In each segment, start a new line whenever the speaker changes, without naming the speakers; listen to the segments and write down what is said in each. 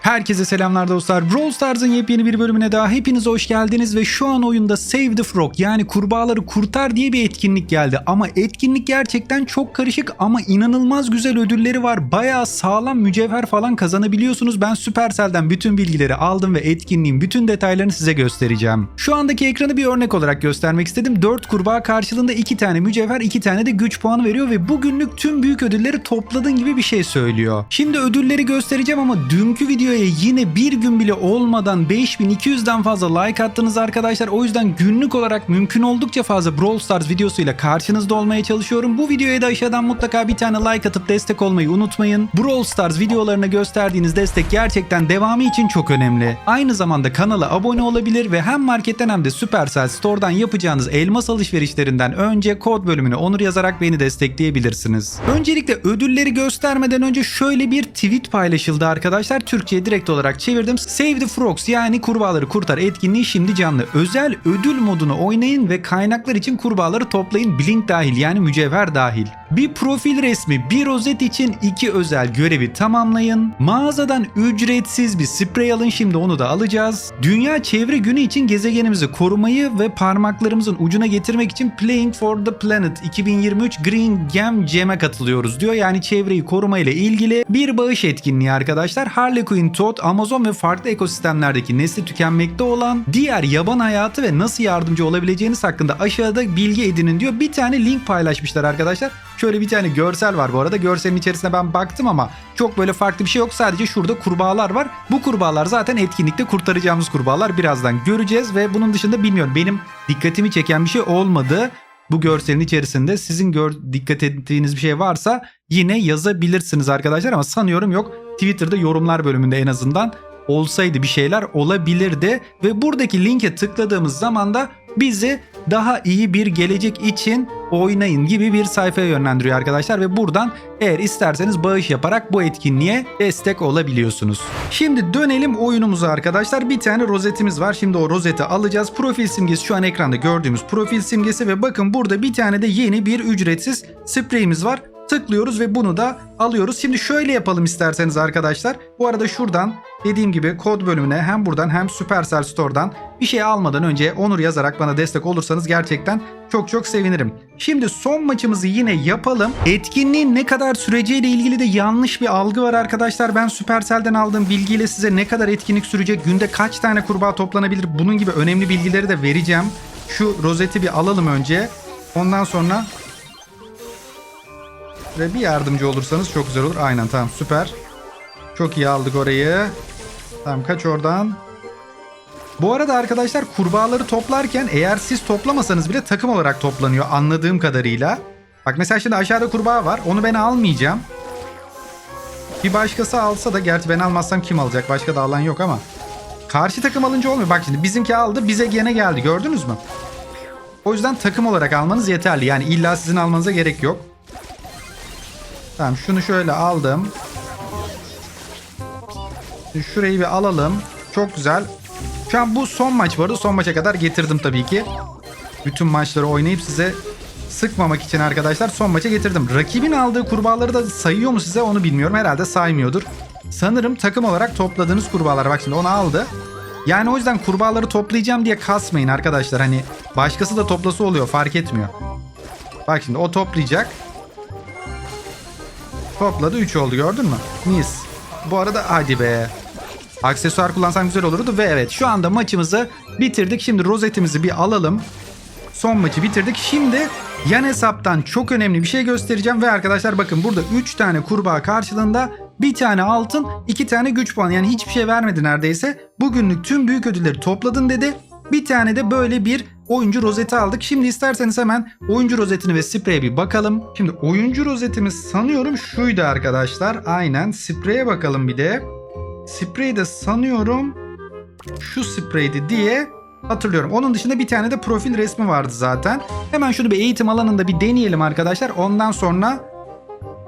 Herkese selamlar dostlar. Brawl Stars'ın yepyeni bir bölümüne daha hepiniz hoş geldiniz ve şu an oyunda Save the Frog yani kurbağaları kurtar diye bir etkinlik geldi. Ama etkinlik gerçekten çok karışık ama inanılmaz güzel ödülleri var. Bayağı sağlam mücevher falan kazanabiliyorsunuz. Ben Supercell'den bütün bilgileri aldım ve etkinliğin bütün detaylarını size göstereceğim. Şu andaki ekranı bir örnek olarak göstermek istedim. 4 kurbağa karşılığında 2 tane mücevher 2 tane de güç puanı veriyor ve bugünlük tüm büyük ödülleri topladığın gibi bir şey söylüyor. Şimdi ödülleri göstereceğim ama dünkü videoya yine bir gün bile olmadan 5200'den fazla like attınız arkadaşlar. O yüzden günlük olarak mümkün oldukça fazla Brawl Stars videosuyla karşınızda olmaya çalışıyorum. Bu videoya da aşağıdan mutlaka bir tane like atıp destek olmayı unutmayın. Brawl Stars videolarına gösterdiğiniz destek gerçekten devamı için çok önemli. Aynı zamanda kanala abone olabilir ve hem marketten hem de Supercell Store'dan yapacağınız elmas alışverişlerinden önce kod bölümüne onur yazarak beni destekleyebilirsiniz. Öncelikle ödülleri göstermeden önce şöyle bir tweet paylaşıldı arkadaşlar. Türkçe'ye direkt olarak çevirdim. Save the Frogs yani kurbağaları kurtar etkinliği şimdi canlı. Özel ödül modunu oynayın ve kaynaklar için kurbağaları toplayın. Blink dahil yani mücevher dahil. Bir profil resmi, bir rozet için iki özel görevi tamamlayın. Mağazadan ücretsiz bir sprey alın şimdi onu da alacağız. Dünya Çevre Günü için gezegenimizi korumayı ve parmaklarımızın ucuna getirmek için Playing for the Planet 2023 Green Gem Jam'e katılıyoruz diyor. Yani çevreyi koruma ile ilgili bir bağış etkinliği arkadaşlar. Harley Quinn, Toad, Amazon ve farklı ekosistemlerdeki nesli tükenmekte olan diğer yaban hayatı ve nasıl yardımcı olabileceğiniz hakkında aşağıda bilgi edinin diyor. Bir tane link paylaşmışlar arkadaşlar. Şöyle bir tane görsel var bu arada. Görselin içerisine ben baktım ama çok böyle farklı bir şey yok. Sadece şurada kurbağalar var. Bu kurbağalar zaten etkinlikte kurtaracağımız kurbağalar. Birazdan göreceğiz ve bunun dışında bilmiyorum. Benim dikkatimi çeken bir şey olmadı. Bu görselin içerisinde sizin gör, dikkat ettiğiniz bir şey varsa yine yazabilirsiniz arkadaşlar ama sanıyorum yok. Twitter'da yorumlar bölümünde en azından olsaydı bir şeyler olabilirdi ve buradaki linke tıkladığımız zaman da bizi daha iyi bir gelecek için oynayın gibi bir sayfaya yönlendiriyor arkadaşlar ve buradan eğer isterseniz bağış yaparak bu etkinliğe destek olabiliyorsunuz. Şimdi dönelim oyunumuza arkadaşlar. Bir tane rozetimiz var. Şimdi o rozeti alacağız. Profil simgesi şu an ekranda gördüğümüz profil simgesi ve bakın burada bir tane de yeni bir ücretsiz spreyimiz var tıklıyoruz ve bunu da alıyoruz. Şimdi şöyle yapalım isterseniz arkadaşlar. Bu arada şuradan dediğim gibi kod bölümüne hem buradan hem Supercell Store'dan bir şey almadan önce Onur yazarak bana destek olursanız gerçekten çok çok sevinirim. Şimdi son maçımızı yine yapalım. Etkinliğin ne kadar süreceğiyle ilgili de yanlış bir algı var arkadaşlar. Ben Supercell'den aldığım bilgiyle size ne kadar etkinlik sürecek, günde kaç tane kurbağa toplanabilir bunun gibi önemli bilgileri de vereceğim. Şu rozeti bir alalım önce. Ondan sonra ve bir yardımcı olursanız çok güzel olur. Aynen tamam süper. Çok iyi aldık orayı. Tamam kaç oradan. Bu arada arkadaşlar kurbağaları toplarken eğer siz toplamasanız bile takım olarak toplanıyor anladığım kadarıyla. Bak mesela şimdi aşağıda kurbağa var. Onu ben almayacağım. Bir başkası alsa da gerçi ben almazsam kim alacak? Başka da alan yok ama. Karşı takım alınca olmuyor. Bak şimdi bizimki aldı bize gene geldi gördünüz mü? O yüzden takım olarak almanız yeterli. Yani illa sizin almanıza gerek yok. Tamam şunu şöyle aldım. Şurayı bir alalım. Çok güzel. Şu an bu son maç vardı. Son maça kadar getirdim tabii ki. Bütün maçları oynayıp size sıkmamak için arkadaşlar son maça getirdim. Rakibin aldığı kurbağaları da sayıyor mu size onu bilmiyorum. Herhalde saymıyordur. Sanırım takım olarak topladığınız kurbağalar. Bak şimdi onu aldı. Yani o yüzden kurbağaları toplayacağım diye kasmayın arkadaşlar. Hani başkası da toplası oluyor fark etmiyor. Bak şimdi o toplayacak. Topladı 3 oldu gördün mü? Mis. Bu arada hadi be. Aksesuar kullansam güzel olurdu ve evet şu anda maçımızı bitirdik. Şimdi rozetimizi bir alalım. Son maçı bitirdik. Şimdi yan hesaptan çok önemli bir şey göstereceğim ve arkadaşlar bakın burada 3 tane kurbağa karşılığında bir tane altın, iki tane güç puanı yani hiçbir şey vermedi neredeyse. Bugünlük tüm büyük ödülleri topladın dedi. Bir tane de böyle bir oyuncu rozeti aldık. Şimdi isterseniz hemen oyuncu rozetini ve spreye bir bakalım. Şimdi oyuncu rozetimiz sanıyorum şuydu arkadaşlar. Aynen spreye bakalım bir de. Sprey de sanıyorum şu spreydi diye hatırlıyorum. Onun dışında bir tane de profil resmi vardı zaten. Hemen şunu bir eğitim alanında bir deneyelim arkadaşlar. Ondan sonra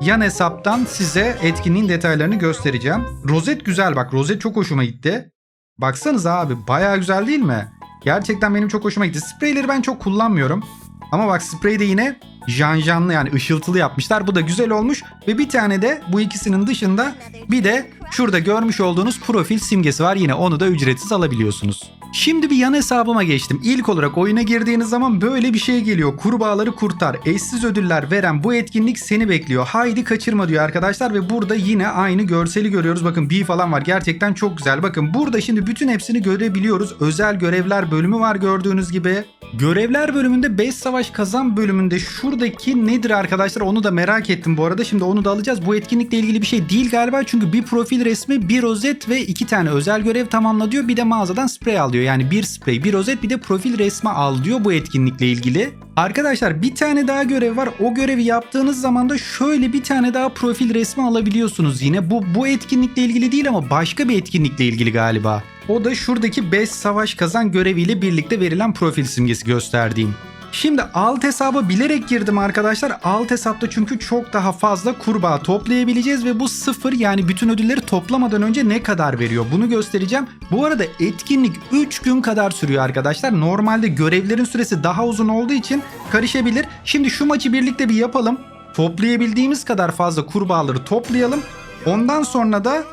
yan hesaptan size etkinliğin detaylarını göstereceğim. Rozet güzel bak. Rozet çok hoşuma gitti. Baksanıza abi baya güzel değil mi? Gerçekten benim çok hoşuma gitti. Spreyleri ben çok kullanmıyorum. Ama bak sprey de yine janjanlı yani ışıltılı yapmışlar. Bu da güzel olmuş. Ve bir tane de bu ikisinin dışında bir de şurada görmüş olduğunuz profil simgesi var. Yine onu da ücretsiz alabiliyorsunuz. Şimdi bir yan hesabıma geçtim. İlk olarak oyuna girdiğiniz zaman böyle bir şey geliyor. Kurbağaları kurtar. Eşsiz ödüller veren bu etkinlik seni bekliyor. Haydi kaçırma diyor arkadaşlar ve burada yine aynı görseli görüyoruz. Bakın bir falan var. Gerçekten çok güzel. Bakın burada şimdi bütün hepsini görebiliyoruz. Özel görevler bölümü var gördüğünüz gibi. Görevler bölümünde 5 savaş kazan bölümünde şuradaki nedir arkadaşlar onu da merak ettim bu arada. Şimdi onu da alacağız. Bu etkinlikle ilgili bir şey değil galiba. Çünkü bir profil resmi, bir rozet ve iki tane özel görev tamamla diyor. Bir de mağazadan sprey al diyor. Yani bir sprey, bir rozet bir de profil resmi al diyor bu etkinlikle ilgili. Arkadaşlar bir tane daha görev var. O görevi yaptığınız zaman da şöyle bir tane daha profil resmi alabiliyorsunuz yine. Bu bu etkinlikle ilgili değil ama başka bir etkinlikle ilgili galiba. O da şuradaki 5 savaş kazan göreviyle birlikte verilen profil simgesi gösterdiğim. Şimdi alt hesaba bilerek girdim arkadaşlar. Alt hesapta çünkü çok daha fazla kurbağa toplayabileceğiz ve bu sıfır yani bütün ödülleri toplamadan önce ne kadar veriyor bunu göstereceğim. Bu arada etkinlik 3 gün kadar sürüyor arkadaşlar. Normalde görevlerin süresi daha uzun olduğu için karışabilir. Şimdi şu maçı birlikte bir yapalım. Toplayabildiğimiz kadar fazla kurbağaları toplayalım. Ondan sonra da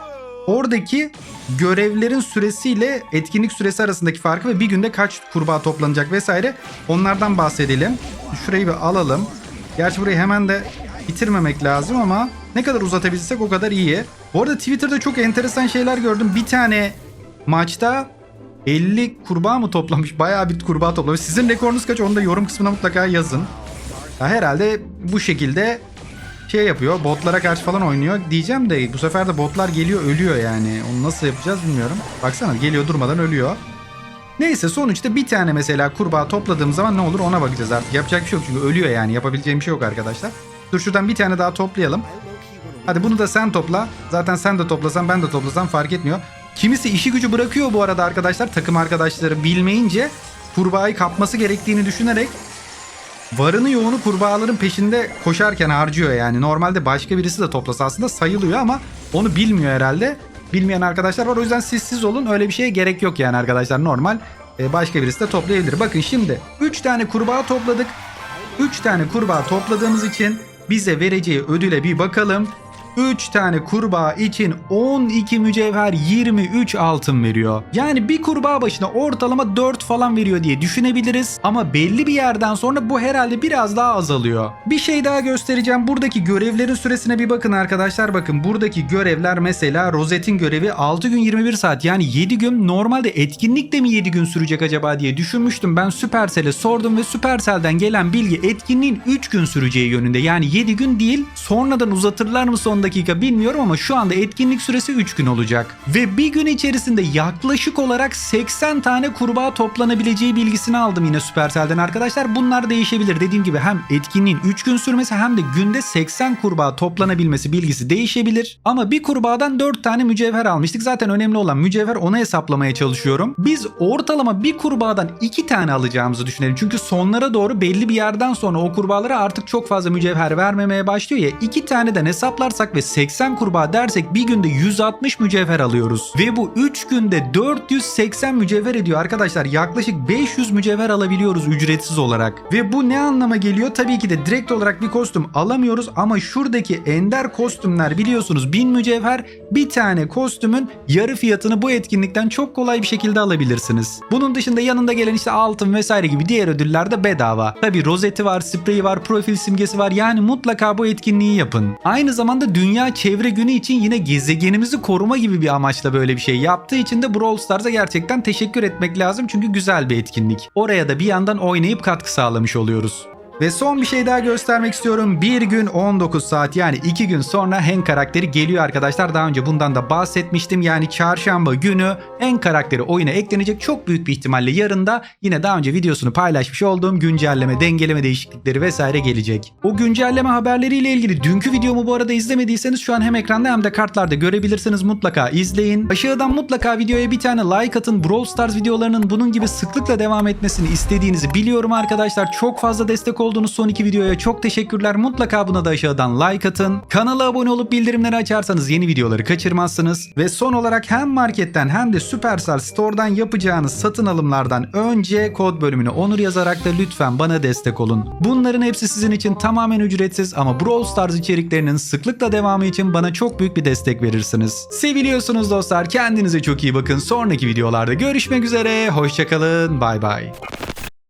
oradaki görevlerin süresiyle etkinlik süresi arasındaki farkı ve bir günde kaç kurbağa toplanacak vesaire onlardan bahsedelim. Şurayı bir alalım. Gerçi burayı hemen de bitirmemek lazım ama ne kadar uzatabilirsek o kadar iyi. Bu arada Twitter'da çok enteresan şeyler gördüm. Bir tane maçta 50 kurbağa mı toplamış? Bayağı bir kurbağa toplamış. Sizin rekorunuz kaç? Onu da yorum kısmına mutlaka yazın. Ya herhalde bu şekilde şey yapıyor. Botlara karşı falan oynuyor diyeceğim de bu sefer de botlar geliyor ölüyor yani. Onu nasıl yapacağız bilmiyorum. Baksana geliyor durmadan ölüyor. Neyse sonuçta bir tane mesela kurbağa topladığım zaman ne olur ona bakacağız artık. Yapacak bir şey yok çünkü ölüyor yani. Yapabileceğim bir şey yok arkadaşlar. Dur şuradan bir tane daha toplayalım. Hadi bunu da sen topla. Zaten sen de toplasan ben de toplasam fark etmiyor. Kimisi işi gücü bırakıyor bu arada arkadaşlar. Takım arkadaşları bilmeyince kurbağayı kapması gerektiğini düşünerek varını yoğunu kurbağaların peşinde koşarken harcıyor yani. Normalde başka birisi de toplasa aslında sayılıyor ama onu bilmiyor herhalde. Bilmeyen arkadaşlar var o yüzden siz siz olun öyle bir şeye gerek yok yani arkadaşlar normal. e, başka birisi de toplayabilir. Bakın şimdi 3 tane kurbağa topladık. 3 tane kurbağa topladığımız için bize vereceği ödüle bir bakalım. 3 tane kurbağa için 12 mücevher 23 altın veriyor. Yani bir kurbağa başına ortalama 4 falan veriyor diye düşünebiliriz. Ama belli bir yerden sonra bu herhalde biraz daha azalıyor. Bir şey daha göstereceğim. Buradaki görevlerin süresine bir bakın arkadaşlar. Bakın buradaki görevler mesela rozetin görevi 6 gün 21 saat. Yani 7 gün normalde etkinlik de mi 7 gün sürecek acaba diye düşünmüştüm. Ben Supercell'e sordum ve Supercell'den gelen bilgi etkinliğin 3 gün süreceği yönünde. Yani 7 gün değil sonradan uzatırlar mı son dakika bilmiyorum ama şu anda etkinlik süresi 3 gün olacak. Ve bir gün içerisinde yaklaşık olarak 80 tane kurbağa toplanabileceği bilgisini aldım yine Supercell'den arkadaşlar. Bunlar değişebilir. Dediğim gibi hem etkinliğin 3 gün sürmesi hem de günde 80 kurbağa toplanabilmesi bilgisi değişebilir. Ama bir kurbağadan 4 tane mücevher almıştık. Zaten önemli olan mücevher onu hesaplamaya çalışıyorum. Biz ortalama bir kurbağadan 2 tane alacağımızı düşünelim. Çünkü sonlara doğru belli bir yerden sonra o kurbağalara artık çok fazla mücevher vermemeye başlıyor ya. 2 taneden hesaplarsak ve 80 kurbağa dersek bir günde 160 mücevher alıyoruz. Ve bu 3 günde 480 mücevher ediyor arkadaşlar. Yaklaşık 500 mücevher alabiliyoruz ücretsiz olarak. Ve bu ne anlama geliyor? Tabii ki de direkt olarak bir kostüm alamıyoruz ama şuradaki ender kostümler biliyorsunuz 1000 mücevher bir tane kostümün yarı fiyatını bu etkinlikten çok kolay bir şekilde alabilirsiniz. Bunun dışında yanında gelen işte altın vesaire gibi diğer ödüller de bedava. Tabii rozeti var, spreyi var, profil simgesi var. Yani mutlaka bu etkinliği yapın. Aynı zamanda Dünya Çevre Günü için yine gezegenimizi koruma gibi bir amaçla böyle bir şey yaptığı için de Brawl Stars'a gerçekten teşekkür etmek lazım çünkü güzel bir etkinlik. Oraya da bir yandan oynayıp katkı sağlamış oluyoruz. Ve son bir şey daha göstermek istiyorum. Bir gün 19 saat yani 2 gün sonra Hank karakteri geliyor arkadaşlar. Daha önce bundan da bahsetmiştim. Yani çarşamba günü Hank karakteri oyuna eklenecek. Çok büyük bir ihtimalle yarın da yine daha önce videosunu paylaşmış olduğum güncelleme, dengeleme değişiklikleri vesaire gelecek. O güncelleme haberleriyle ilgili dünkü videomu bu arada izlemediyseniz şu an hem ekranda hem de kartlarda görebilirsiniz. Mutlaka izleyin. Aşağıdan mutlaka videoya bir tane like atın. Brawl Stars videolarının bunun gibi sıklıkla devam etmesini istediğinizi biliyorum arkadaşlar. Çok fazla destek olduğunuz son iki videoya çok teşekkürler. Mutlaka buna da aşağıdan like atın. Kanala abone olup bildirimleri açarsanız yeni videoları kaçırmazsınız. Ve son olarak hem marketten hem de Supercell Store'dan yapacağınız satın alımlardan önce kod bölümüne onur yazarak da lütfen bana destek olun. Bunların hepsi sizin için tamamen ücretsiz ama Brawl Stars içeriklerinin sıklıkla devamı için bana çok büyük bir destek verirsiniz. Seviliyorsunuz dostlar. Kendinize çok iyi bakın. Sonraki videolarda görüşmek üzere. Hoşçakalın. Bay bay.